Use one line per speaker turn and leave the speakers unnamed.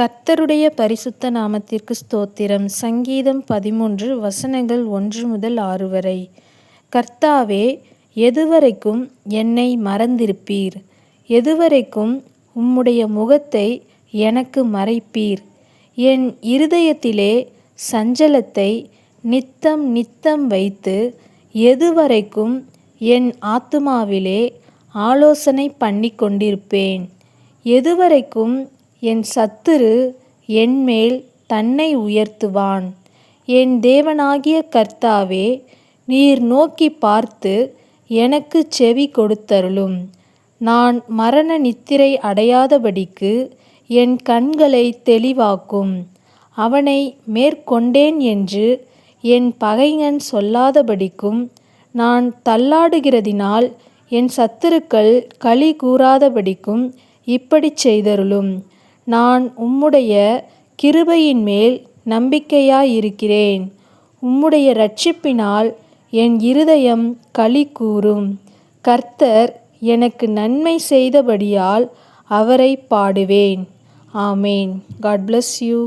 கர்த்தருடைய பரிசுத்த நாமத்திற்கு ஸ்தோத்திரம். சங்கீதம் பதிமூன்று வசனங்கள் ஒன்று முதல் ஆறு வரை. கர்த்தாவே எதுவரைக்கும் என்னை மறந்திருப்பீர்? எதுவரைக்கும் உம்முடைய முகத்தை எனக்கு மறைப்பீர்? என் இருதயத்திலே சஞ்சலத்தை நித்தம் நித்தம் வைத்து எதுவரைக்கும் என் ஆத்துமாவிலே ஆலோசனை பண்ணி கொண்டிருப்பேன் எதுவரைக்கும் என் சத்துரு என்மேல் தன்னை உயர்த்துவான். என் தேவனாகிய கர்த்தாவே நீர் நோக்கி பார்த்து எனக்கு செவி கொடுத்தருளும். நான் மரண நித்திரை அடையாதபடிக்கு என் கண்களை தெளிவாக்கும். அவனை மேற்கொண்டேன் என்று என் பகைஞன் சொல்லாதபடிக்கும் நான் தள்ளாடுகிறதினால் என் சத்துருக்கள் களி கூறாதபடிக்கும் இப்படிச் செய்தருளும். நான் உம்முடைய கிருபையின் மேல் நம்பிக்கையாயிருக்கிறேன். உம்முடைய இரட்சிப்பினால் என் இருதயம் களி கூறும் கர்த்தர் எனக்கு நன்மை செய்தபடியால் அவரை பாடுவேன். ஆமேன். God bless you